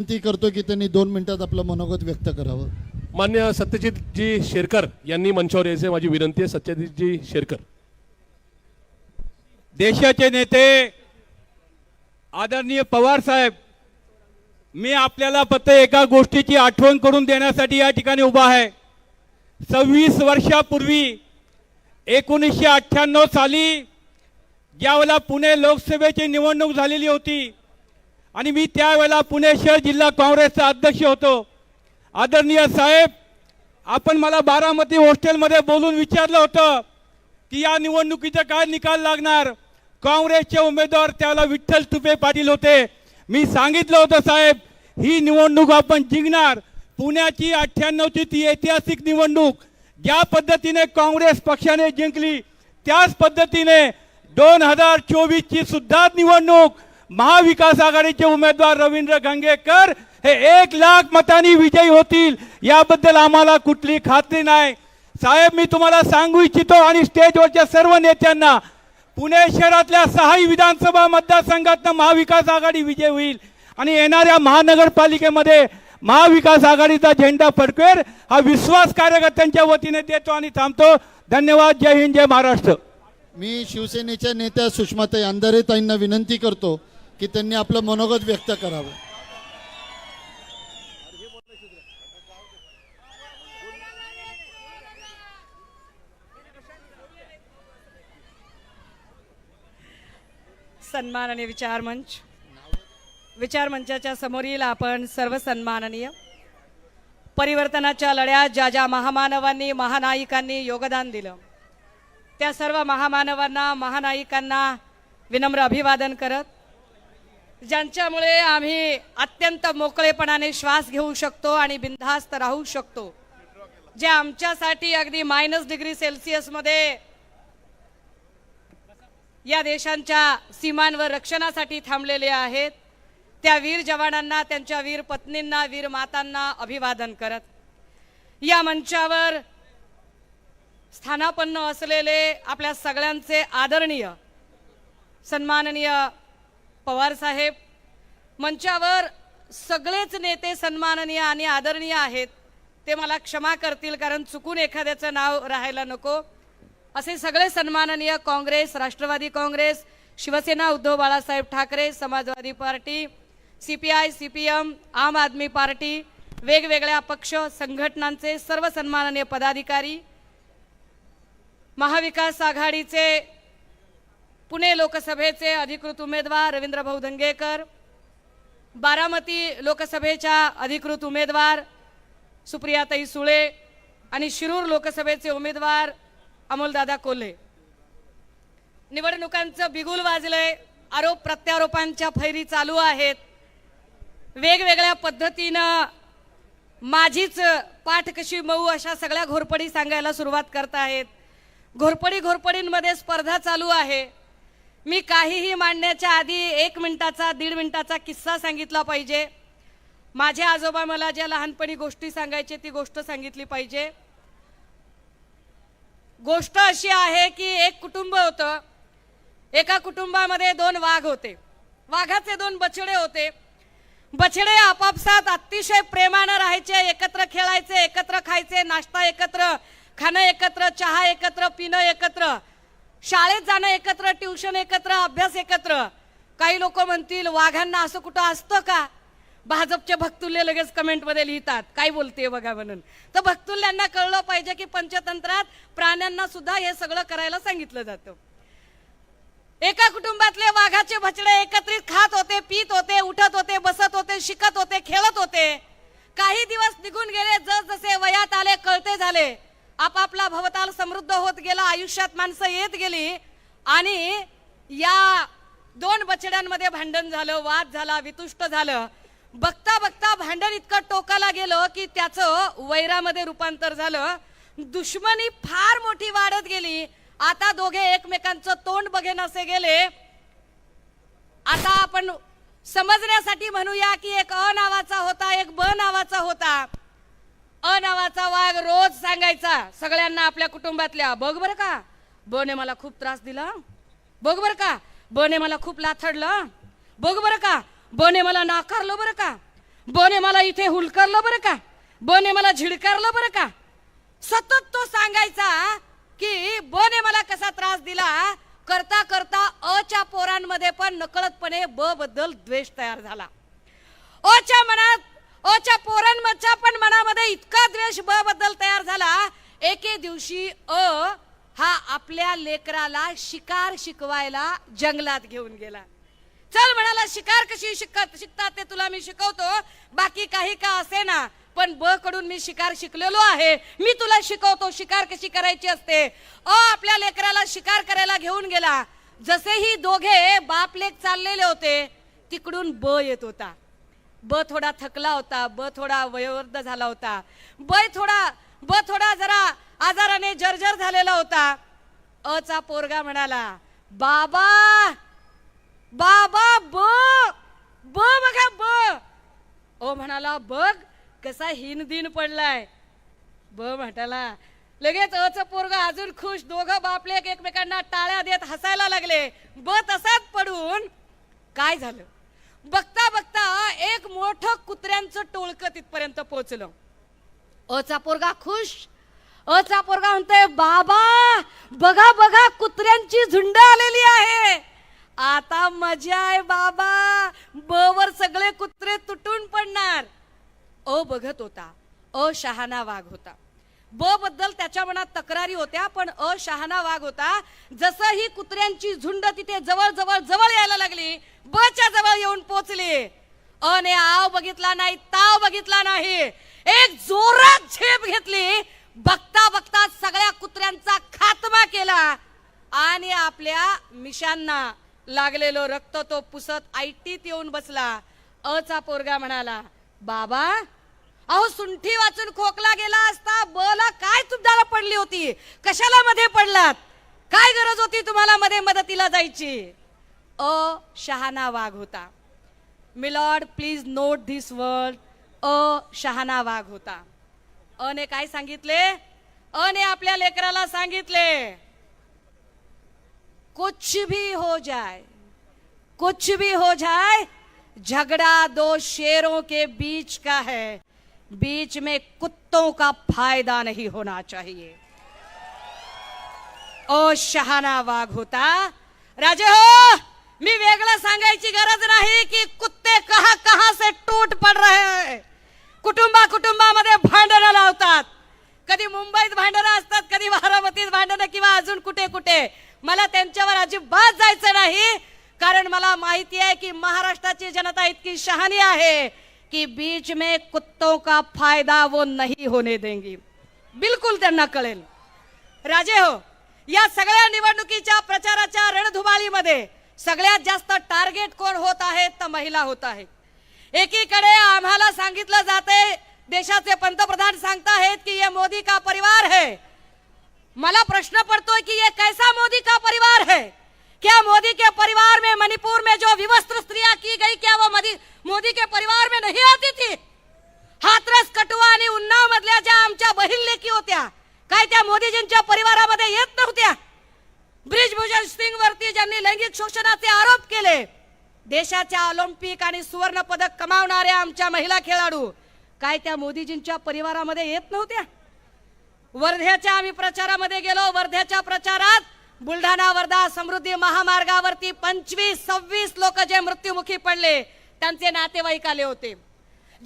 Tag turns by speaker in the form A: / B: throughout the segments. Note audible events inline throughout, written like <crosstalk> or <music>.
A: विनंती करतो की त्यांनी दोन मिनिटात आपलं मनोगत व्यक्त करावं.
B: मान्य सत्यजितजी शेरकर यांनी मंचावर यायचे. माझी विनंती आहे सत्यजितजी शेरकर.
C: देशाचे नेते आदरणीय पवार साहेब मी आपल्याला फक्त एका गोष्टीची आठवण करून देण्यासाठी या ठिकाणी उभा आहे. सव्वीस वर्षापूर्वी एकोणीसशे अठ्ठ्याण्णव साली ज्यावेळेला पुणे लोकसभेची निवडणूक झालेली होती आणि मी त्यावेळेला पुणे शहर जिल्हा काँग्रेसचा अध्यक्ष होतो. आदरणीय साहेब आपण मला बारामती हॉस्टेलमध्ये बोलून विचारलं होतं की या निवडणुकीचा काय निकाल लागणार? काँग्रेसचे उमेदवार त्याला विठ्ठल तुपे पाटील होते. मी सांगितलं होतं साहेब ही निवडणूक आपण जिंकणार. पुण्याची अठ्ठ्याण्णवची ती ऐतिहासिक निवडणूक ज्या पद्धतीने काँग्रेस पक्षाने जिंकली त्याच पद्धतीने दोन हजार चोवीसची सुद्धा निवडणूक महाविकास आघाडीचे उमेदवार रवींद्र गंगेकर हे एक लाख मतांनी विजयी होतील याबद्दल आम्हाला कुठली खात्री नाही. साहेब मी तुम्हाला सांगू इच्छितो आणि स्टेजवरच्या सर्व नेत्यांना पुणे शहरातल्या सहाही विधानसभा मतदारसंघातनं महाविकास आघाडी विजय होईल आणि येणाऱ्या महानगरपालिकेमध्ये महाविकास आघाडीचा झेंडा फडकवेल हा विश्वास कार्यकर्त्यांच्या वतीने देतो आणि थांबतो. धन्यवाद. जय हिंद जय महाराष्ट्र.
A: मी शिवसेनेच्या नेत्या सुषमाताई अंधारे ताईंना विनंती करतो की त्यांनी आपलं मनोगत व्यक्त करावं.
D: सन्माननीय विचारमंच विचारमंचाच्या समोरील आपण सर्व सन्माननीय. परिवर्तनाच्या लढ्यात ज्या ज्या महामानवांनी महानायिकांनी योगदान दिलं त्या सर्व महामानवांना महानायिकांना विनम्र अभिवादन करत ज्यांच्यामुळे आम्ही अत्यंत मोकळेपणाने श्वास घेऊ शकतो आणि बिनधास्त राहू शकतो. जे आमच्यासाठी अगदी मायनस डिग्री सेल्सिअसमध्ये या देशांच्या सीमांवर रक्षणासाठी थांबलेले आहेत. त्या वीर जवानांना त्यांच्या वीर पत्नींना वीर मातांना अभिवादन करत. या मंचावर स्थानापन्न असलेले आपल्या सगळ्यांचे आदरणीय सन्माननीय पवार साहेब मंचावर सगळेच नेते सन्माननीय आणि आदरणीय आहेत. ते मला क्षमा करतील कारण चुकून एखाद्याचं नाव राहायला नको. असे सगळे सन्माननीय Congress Rashtravadi Congress Shiv Sena Uddhav Balasaheb Thackeray Samajwadi party C P I C P M Aam Aadmi party वेगवेगळ्या पक्ष संघटनांचे सर्व सन्माननीय पदाधिकारी महाविकास आघाडीचे पुणे लोकसभेचे अधिकृत उमेदवार रवींद्र भाऊ धंगेकर बारामती लोकसभेच्या अधिकृत उमेदवार सुप्रियाताई सुळे आणि शिरूर लोकसभेचे उमेदवार अमोलदादा कोल्हे. निवडणुकांचं बिगुल वाजलंय आरोप प्रत्यारोपांच्या फैरी चालू आहेत. वेगवेगळ्या पद्धतीनं माझीच पाठ कशी मऊ अशा सगळ्या घोरपडी सांगायला सुरुवात करत आहेत घोरपडी घोरपडींमध्ये स्पर्धा चालू आहे. मी काहीही मांडण्याच्या आधी एक मिनिटाचा दीड मिनिटाचा किस्सा सांगितला पाहिजे. माझे आजोबा मला ज्या लहानपणी गोष्टी सांगायचे ती गोष्ट सांगितली पाहिजे. गोष्ट अशी आहे की एक कुटुंब होतं. एका कुटुंबामध्ये दोन वाघ होते. वाघाचे दोन बछडे होते. बछडे आपापसात अतिशय प्रेमानं राहायचे एकत्र खेळायचे एकत्र खायचे नाश्ता एकत्र खाणं एकत्र चहा एकत्र पिणं एकत्र. शाळेत जाणं एकत्र ट्युशन एकत्र अभ्यास एकत्र. काही लोक म्हणतील वाघांना असं कुठं असतं का? भाजपचे भक्तुल्य लगेच कमेंटमध्ये लिहितात. काय बोलते बघा म्हणून. तर भक्तुल्यांना कळलं पाहिजे की पंचतंत्रात प्राण्यांना सुद्धा हे सगळं करायला सांगितलं जातं. एका कुटुंबातले वाघाचे भचडे एकत्रित खात होते पित होते उठत होते बसत होते शिकत होते खेळत होते. काही दिवस निघून गेले जस जसे वयात आले कळते झाले. आपापला भवताल समृद्ध होत गेला आयुष्यात माणसं येत गेली आणि या दोन बछड्यांमध्ये भांडण झालं वाद झाला वितुष्ट झालं. बघता बघता भांडण इतकं टोकाला गेलं की त्याचं वैरामध्ये रूपांतर झालं. दुश्मनी फार मोठी वाढत गेली. आता दोघे एकमेकांचं तोंड बघेन असे गेले. आता आपण समजण्यासाठी म्हणूया की एक अ नावाचा होता एक ब नावाचा होता. अ नावाचा वाघ रोज सांगायचा सगळ्यांना आपल्या कुटुंबातल्या बघ बरं का. बने मला खूप त्रास दिला. बघ बरं का. बने मला खूप लाथडलं. बघ बरं का. बने मला नाकारलं बरं का. बने मला इथे हुलकारलं बरं का. बने मला झिडकारलं बरं का. सतत तो सांगायचा की बने मला कसा त्रास दिला. करता करता अच्या पोरांमध्ये पण नकळतपणे ब बद्दल द्वेष तयार झाला. अच्या मनात अच्या पोरांच्या पण मनामध्ये इतका द्वेष ब बद्दल तयार झाला. एके दिवशी अ हा आपल्या लेकराला शिकार शिकवायला जंगलात घेऊन गेला. चल म्हणाला शिकार कशी शिकत शिकतात ते तुला मी शिकवतो. बाकी काही का असे ना पण ब कडून मी शिकार शिकलेलो आहे. मी तुला शिकवतो शिकार कशी करायची असते. अ आपल्या लेकराला शिकार करायला घेऊन गेला. जसेही दोघे बापलेक चाललेले होते तिकडून ब येत होता. ब थोडा थकला होता ब थोडा वयोवृद्ध झाला होता. ब थोडा ब थोडा जरा आजाराने जर्जर झालेला होता. अचा पोरगा म्हणाला बाबा बाबा ब ब बघा ब. ओ म्हणाला बघ कसा हिन दिन पडलाय. ब म्हणाला लगेच अच पोरग अजून खुश दोघं बापले एकमेकांना टाळ्या देत हसायला लागले. ब तसाच पडून काय झालं? बघता बघता एक मोठं कुत्र्यांचं टोळकं तिथपर्यंत पोहोचलं. अचा पोरगा खुश अचा पोरगा म्हणतोय बाबा बघा बघा कुत्र्यांची झुंड आलेली आहे. आता मजा आहे बाबा. बवर सगळे कुत्रे तुटून पडणार. अ बघत होता अ शहाणा वाघ होता. ब बद्दल त्याच्या मनात तक्रारी होत्या पण अ शहाणा वाघ होता. जसं ही कुत्र्यांची झुंड तिथे जवळ जवळ जवळ यायला लागली बच्या जवळ येऊन पोचली. अ ने आव बघितला नाही ताव बघितला नाही. एक जोरात झेप घेतली. बघता बघता सगळ्या कुत्र्यांचा खात्मा केला. आणि आपल्या मिशांना लागलेलो रक्त तो पुसत आयटीत येऊन बसला. अचा पोरगा म्हणाला बाबा अहो सुंठी वाचून खोकला गेला असता बला काय तुम्हाला पडली होती? कशाला मध्ये पडलात? काय गरज होती तुम्हाला मध्ये मदतीला जायची? अ शहाणा वाघ होता. Milord please note this word अ शहाणा वाघ होता. अने काय सांगितले? अने आपल्या लेकराला सांगितले कुछ भी हो जाए कुछ भी हो जाए झगड़ा दो शेरों के बीच का है. बीच में कुत्तों का फ़ायदा नहीं होना चाहिए। ओ शहाना वाघ होता, राजे हो, मी वेगळं सांगायची कुत्तों का फायदा वो नहीं होने देंगी। बिलकुल त्यांना कळेल। राजे हो या सगळ्या निवडणुकीच्या प्रचाराच्या रणधुमाळीमध्ये सगळ्यात जास्त टार्गेट कोण होत आहे तर महिला होत आहे. एकीकडे आम्हाला सांगितलं जाते देशाचे पंतप्रधान सांगताहेत की ये मोदी का परिवार है. मला प्रश्न पड़तोय की ये कैसा मोदी का परिवार है? क्या मोदी के परिवार में मणिपुर में जो विवस्त्र स्त्रियां की गई क्या वो मोदी मोदी के परिवार में नहीं आती थी? हातरस कटुआ आणि उन्नाव मधल्या ज्या आमच्या बहीण लेखी होत्या काय त्या मोदीजींच्या परिवारामध्ये येत नव्हत्या? ब्रिजभूषण सिंग वरती ज्यांनी लैंगिक शोषणाचे आरोप केले देशाच्या ऑलिम्पिक आणि सुवर्ण पदक कमावणाऱ्या आमच्या महिला खेळाडू काय त्या मोदीजींच्या परिवारामध्ये येत नव्हत्या? वर्ध्याच्या आम्ही प्रचारामध्ये गेलो वर्ध्याच्या प्रचारात बुलढाणा वर्धा समृद्धी महामार्गावरती पंचवीस सव्वीस लोक जे मृत्युमुखी पडले त्यांचे नातेवाईक आले होते.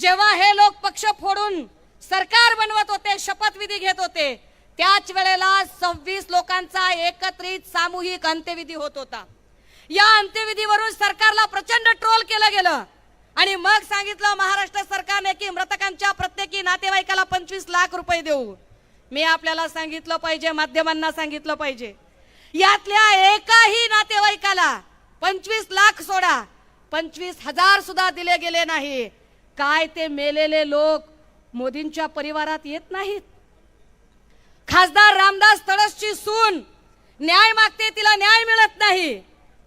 D: जेव्हा हे लोक पक्ष फोडून सरकार बनवत होते शपथविधी घेत होते त्याच वेळेला सव्वीस लोकांचा एकत्रित सामूहिक अंत्यविधी होत होता. या अंत्यविधीवरून सरकारला प्रचंड ट्रोल केलं गेलं. आणि मग सांगितलं महाराष्ट्र सरकारने की मृतकांच्या प्रत्येकी नातेवाईकाला पंचवीस लाख रुपये देऊ. मी आपल्याला सांगितलं पाहिजे माध्यमांना सांगितलं पाहिजे. यातल्या एकाही नातेवाईकाला पंचवीस लाख सोडा. पंचवीस हजार सुद्धा दिले गेले नाही. काय ते मेलेले लोक मोदींच्या परिवारात येत नाहीत? खासदार रामदास तळसची सून न्याय मागते तिला न्याय मिळत नाही.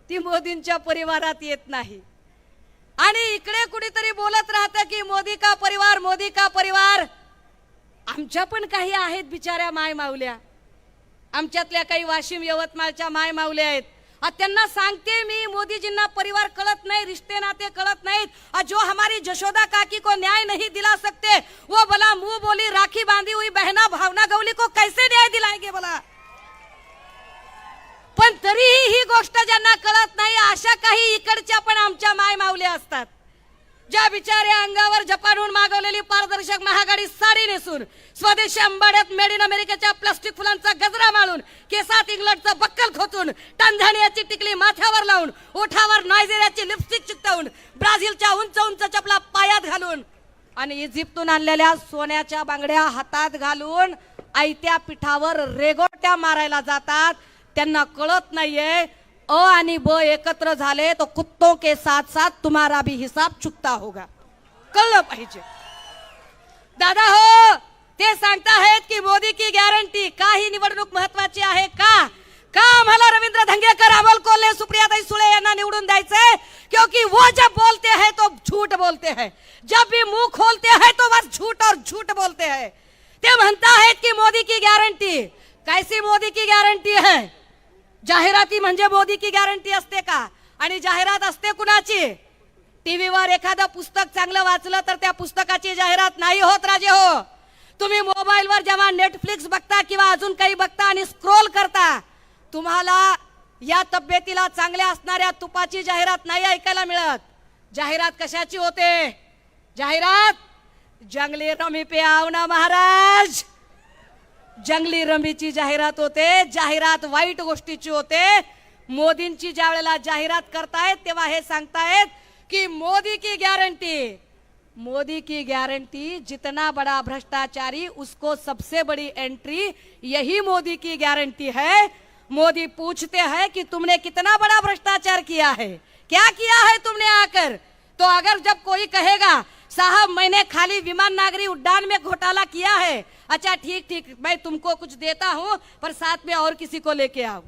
D: ती मोदींच्या परिवारात येत नाही. आणि इकडे कुणीतरी बोलत राहतं की मोदी का परिवार मोदी का परिवार? आमच्या पण काही आहेत बिचाऱ्या माय माऊल्या आमच्यातल्या काही वाशिम यवतमाळच्या माय माऊल्या आहेत. त्यांना सांगते मी मोदीजींना परिवार कळत नहीं रिश्ते नाते कळत नाहीत. और जो हमारी जशोदा काकी को न्याय नहीं दिला सकते वो बोला मुंह बोली राखी बांधी हुई बहना भावना गवली को कैसे न्याय दिलाएंगे बोला पण तरीही ही गोष्ट ज्यांना कळत नाही अशा काही इकडच्या पण आमच्या माय माऊल्या असतात. ज्या बिचाऱ्या अंगावर जपानहून मागवलेली पारदर्शक महागाडी साडी नेसून स्वदेशी अंबाड्यात मेड इन अमेरिकेच्या प्लास्टिक फुलांचा गजरा माळून केसात इंग्लंडचं बक्कल खोचून टांझानियाची टिकली माथ्यावर लावून ओठावर नायजेरियाची लिपस्टिक चिकटवून ब्राझीलच्या उंच उंच चपला पायात घालून आणि इजिप्तून आणलेल्या सोन्याच्या बांगड्या हातात घालून आयत्या पिठावर रेगोट्या मारायला जातात. त्यांना कळत नाहीये अ आणि ब एकत्र झाले तो कुत्तों के साथ साथ तुम्हारा भी हिसाब चुकता होगा। कळलं पाहिजे। दादा हो ते सांगताहेत की मोदी की गॅरंटी का ही निवडणूक महत्वाची आहे का? का आम्हाला रवींद्र धंगेकर अमोल कोल्हे सुप्रियाताई सुळे यांना निवडून द्यायचे? क्योंकि वो जब बोलते हैं तो झूठ बोलते हैं। जब भी मुंह खोलते हैं तो बस झूठ और झूठ बोलते हैं। ते म्हणता आहेत की मोदी की गॅरंटी कैसी मोदी की गॅरंटी है? जाहिराती म्हणजे मोदी की गॅरंटी असते का? आणि जाहिरात असते कुणाची? टीव्हीवर एखादं पुस्तक चांगलं वाचलं तर त्या पुस्तकाची जाहिरात नाही होत राजे हो. तुम्ही मोबाईलवर जेव्हा नेटफ्लिक्स बघता किंवा अजून काही बघता आणि स्क्रोल करता तुम्हाला या तब्येतीला चांगल्या असणाऱ्या तुपाची जाहिरात नाही ऐकायला मिळत. जाहिरात कशाची होते? जाहिरात जंगली रमी पे ना महाराज! जंगली रमीची जाहिरात होते, जाहिरात वाईट गोष्टीची होते. मोदींची ज्या वेळेला जाहिरात करतायत, तेव्हा हे सांगतायत की मोदी की गॅरंटी मोदी की गारंटी जितना बड़ा भ्रष्टाचारी, उसको सबसे बड़ी एंट्री यही मोदी की गारंटी है. मोदी पूछते हैं कि तुमने कितना बड़ा भ्रष्टाचार किया है? क्या किया है तुमने आकर? तो अगर जब कोई कहेगा साहब मैंने खाली विमान नागरी उड्डान में घोटाला किया है। अच्छा ठीक ठीक मैं तुमको कुछ देता हूँ पर साथ में और किसी को लेके आओ।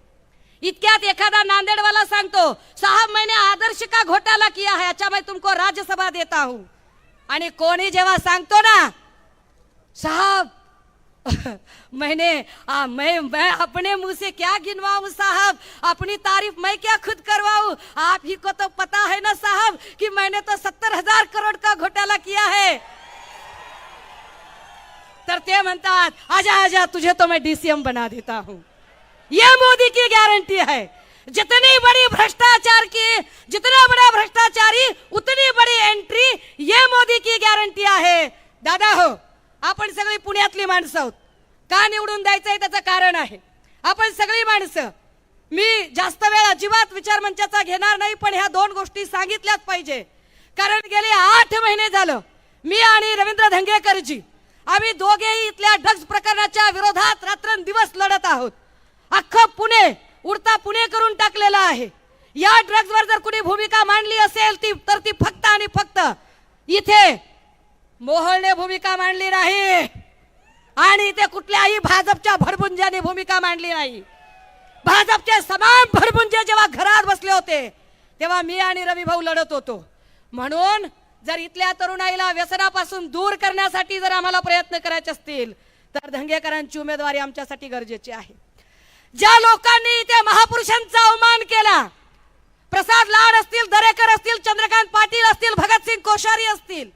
D: इतक्यात एखादा नांदेडवाला सांगतो साहब मैंने आदर्श का घोटाला किया है अच्छा मैं तुमको राज्यसभा देता हूँ। आणि कोणी जेव्हा सांगतो ना साहब <laughs> मैंने आ, मैं मैं अपने मुँह से क्या गिनवाऊं साहब? अपनी तारीफ़ मैं क्या खुद करवाऊं? आप ही को तो पता है ना साहब कि मैंने तो सत्तर हज़ार करोड़ का घोटाला किया है। तर ते म्हणतात आजा आजा तुझे तो मैं डीसीएम बना देता हूँ। ये मोदी की गारंटी है। जितनी बड़ी भ्रष्टाचार की जितना बड़ा भ्रष्टाचारी उतनी बड़ी एंट्री ये मोदी की गारंटिया है। दादा हो आपण सगळी पुण्यातली माणसं आहोत. का निवडून द्यायचंय त्याचं कारण आहे. आपण सगळी माणसं मी जास्त वेळ अजिबात विचार मंचाचा घेणार नाही पण ह्या दोन गोष्टी सांगितल्याच पाहिजे. कारण गेले आठ महिने झालं मी आणि रवींद्र धंगेकरजी आम्ही दोघेही इथल्या ड्रग्ज प्रकरणाच्या विरोधात रात्रंदिवस लढत आहोत. अख्खं पुणे उडता पुणे करून टाकलेलं आहे. या ड्रग्जवर जर कुणी भूमिका मांडली असेल ती तर ती फक्त आणि फक्त इथे मोहळने भूमिका मांडली नाही. आणि इथे कुठल्याही भाजपच्या भरभुंजाने भूमिका मांडली नाही. भाजपचे समान भरभुंजे जेव्हा घरात बसले होते तेव्हा मी आणि रवी भाऊ लढत होतो. म्हणून जर इथल्या तरुणाईला व्यसनापासून दूर करण्यासाठी जर आम्हाला प्रयत्न करायचे असतील तर धंगेकरांची उमेदवारी आमच्यासाठी गरजेची आहे. ज्या लोकांनी इथे महापुरुषांचा अवमान केला प्रसाद लाड असतील दरेकर असतील चंद्रकांत पाटील असतील भगतसिंग कोश्यारी असतील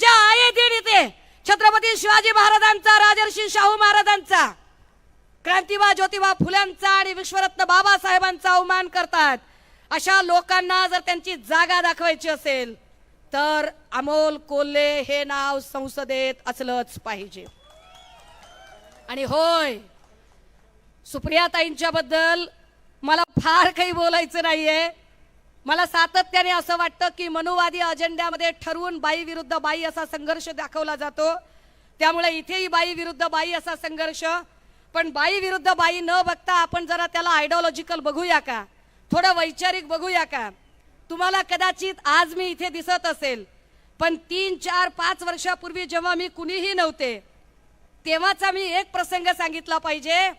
D: ज्या आहे दिन इथे छत्रपती शिवाजी महाराजांचा राजर्षी शाहू महाराजांचा क्रांतिबा ज्योतिबा फुल्यांचा आणि विश्वरत्न बाबासाहेबांचा अवमान करतात. अशा लोकांना जर त्यांची जागा दाखवायची असेल तर अमोल कोल्हे हे नाव संसदेत असलंच पाहिजे. आणि होय सुप्रियाताईंच्या बद्दल मला फार काही बोलायचं नाहीये. मला सातत्याने असं वाटतं की मनुवादी अजेंड्यामध्ये ठरवून बाई विरुद्ध बाई असा संघर्ष दाखवला जातो. त्यामुळे इथेही बाई विरुद्ध बाई असा संघर्ष. पण बाई विरुद्ध बाई न बघता आपण जरा त्याला आयडिओलॉजिकल बघूया का? थोडं वैचारिक बघूया का? तुम्हाला कदाचित आज मी इथे दिसत असेल पण तीन चार पाच वर्षापूर्वी जेव्हा मी कुणीही नव्हते तेव्हाचा मी एक प्रसंग सांगितला पाहिजे.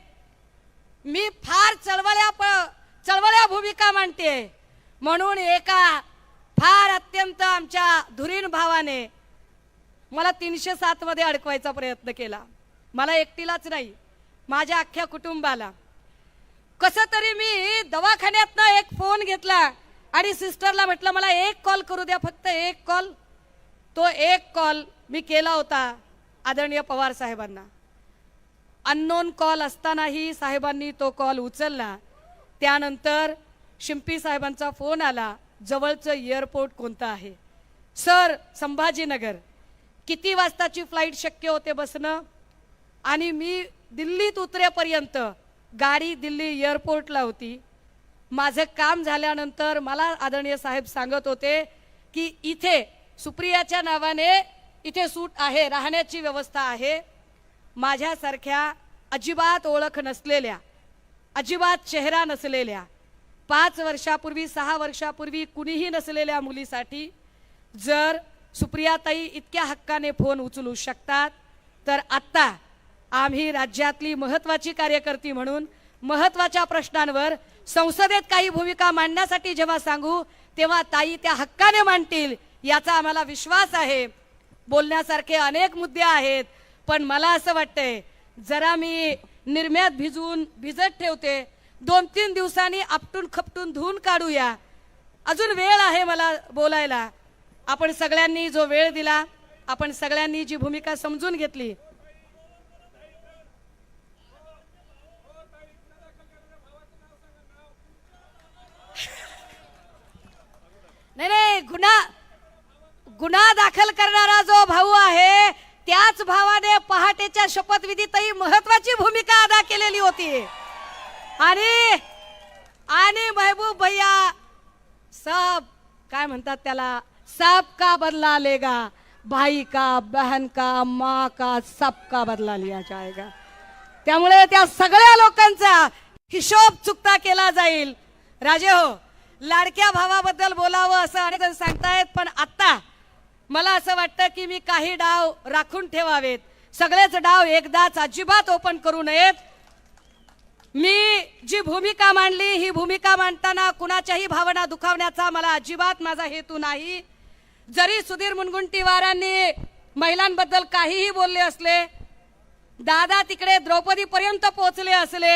D: मी फार चळवळ्या प- चळवळ्या भूमिका मांडते म्हणून एका फार अत्यंत आमच्या धुरीण भावाने मला तीनशे सात मध्ये अडकवायचा प्रयत्न केला. मला एकटीलाच नाही माझ्या अख्ख्या कुटुंबाला. कसं तरी मी दवाखान्यातनं एक फोन घेतला आणि सिस्टरला म्हटलं मला एक कॉल करू द्या फक्त एक कॉल तो एक कॉल मी केला होता आदरणीय पवार साहेबांना. अननोन कॉल असतानाही साहेबांनी तो कॉल उचलला. त्यानंतर शिंपी साहेबांचा फोन आला जवळचं एअरपोर्ट कोणतं आहे? सर संभाजीनगर किती वाजताची फ्लाईट शक्य होते बसणं आणि मी दिल्लीत उतरेपर्यंत गाडी दिल्ली एअरपोर्टला होती. माझं काम झाल्यानंतर मला आदरणीय साहेब सांगत होते की इथे सुप्रियाच्या नावाने इथे सूट आहे राहण्याची व्यवस्था आहे. माझ्यासारख्या अजिबात ओळख नसलेल्या अजिबात चेहरा नसलेल्या पाच वर्षापूर्वी सहा वर्षापूर्वी कुणीही नसलेल्या मुलीसाठी जर सुप्रियाताई इतक्या हक्काने फोन उचलू शकतात तर आत्ता आम्ही राज्यातली महत्वाची कार्यकर्ती म्हणून महत्त्वाच्या प्रश्नांवर संसदेत काही भूमिका मांडण्यासाठी जेव्हा सांगू तेव्हा ताई त्या हक्काने मांडतील याचा आम्हाला विश्वास आहे. बोलण्यासारखे अनेक मुद्दे आहेत पण मला असं वाटतंय जरा मी निर्म्यात भिजवून भिजत ठेवते दोन तीन दिवसांनी आपटून खपटून धुवून काढूया. अजून वेळ आहे मला बोलायला. आपण सगळ्यांनी जो वेळ दिला आपण सगळ्यांनी जी भूमिका समजून घेतली. नाही नाही गुन्हा गुन्हा दाखल करणारा जो भाऊ आहे त्याच भावाने पहाटेच्या शपथविधीतही महत्वाची भूमिका अदा केलेली होती. आणि आणि महबूब भैया सब काय म्हणतात त्याला? सब का बदला लेगा? भाई का बहन का माँ का सब का बदला लिया जाएगा. त्यामुळे त्या सगळ्या लोकांचा हिशोब चुकता केला जाईल. राजे हो लाडक्या भावाबद्दल बोलावं असं अनेक जण सांगतायत पण आत्ता मला असं वाटतं की मी काही डाव राखून ठेवावेत. सगळेच डाव एकदाच अजिबात ओपन करू नयेत. मी जी भूमिका मांडली ही भूमिका मांडताना कुणाच्याही भावना दुखावण्याचा मला अजिबात माझा हेतू नाही. जरी सुधीर मुनगुंटीवारांनी महिलांबद्दल काहीही बोलले असले दादा तिकडे द्रौपदीपर्यंत पोहोचले असले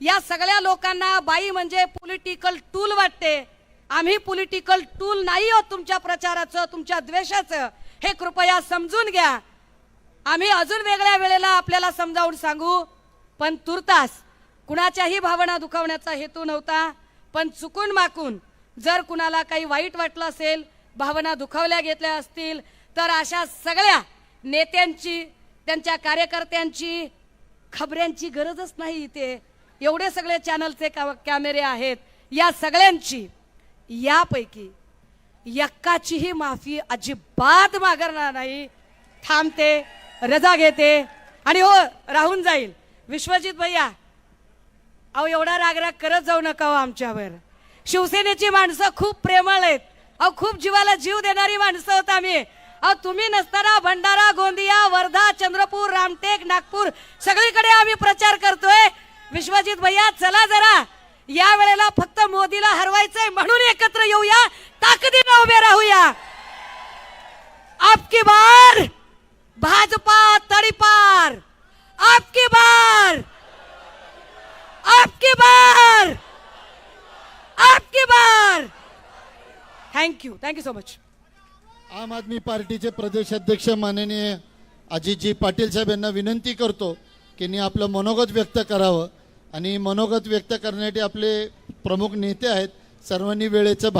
D: या सगळ्या लोकांना बाई म्हणजे पॉलिटिकल टूल वाटते. आम्ही पॉलिटिकल टूल नाही आहोत तुमच्या प्रचाराचं तुमच्या द्वेषाचं. हे कृपया समजून घ्या. आम्ही अजून वेगळ्या वेळेला आपल्याला समजावून सांगू पण तुर्तास कुणाच्याही भावना दुखावण्याचा हेतू नव्हता पण चुकून माकून जर कुणाला काही वाईट वाटलं असेल भावना दुखावल्या घेतल्या असतील तर अशा सगळ्या नेत्यांची त्यांच्या कार्यकर्त्यांची खबऱ्यांची गरजच नाही इथे. एवढे सगळे चॅनलचे का- कॅमेरे आहेत. या सगळ्यांची यापैकी यक्काचीही माफी अजिबात मागणार नाही. थांबते रजा घेते आणि हो राहून जाईल. विश्वजित भैया अहो एवढा रागराग करत जाऊ नका हो आमच्यावर. शिवसेनेची माणसं खूप प्रेमळ आहेत. अहो खूप जीवाला जीव देणारी माणसं होत आम्ही. अहो तुम्ही नसताना भंडारा गोंदिया वर्धा चंद्रपूर रामटेक नागपूर सगळीकडे आम्ही प्रचार करतोय. विश्वजित भैया चला जरा. या वेळेला फक्त मोदीला हरवायचंय म्हणून एकत्र येऊया. ताकदीनं उभे राहूया. आपकी बार भाजपा तडीपार. आपकी बार. आपकी बार। आपकी बार। Thank you thank you so much
A: Aam Aadmi पार्टीचे प्रदेश अध्यक्ष माननीय अजितजी पाटील साहेब यांना विनंती करतो की यांनी आपलं मनोगत व्यक्त करावं आणि मनोगत व्यक्त करण्यासाठी आपले प्रमुख नेते आहेत. सर्वांनी वेळेचं भान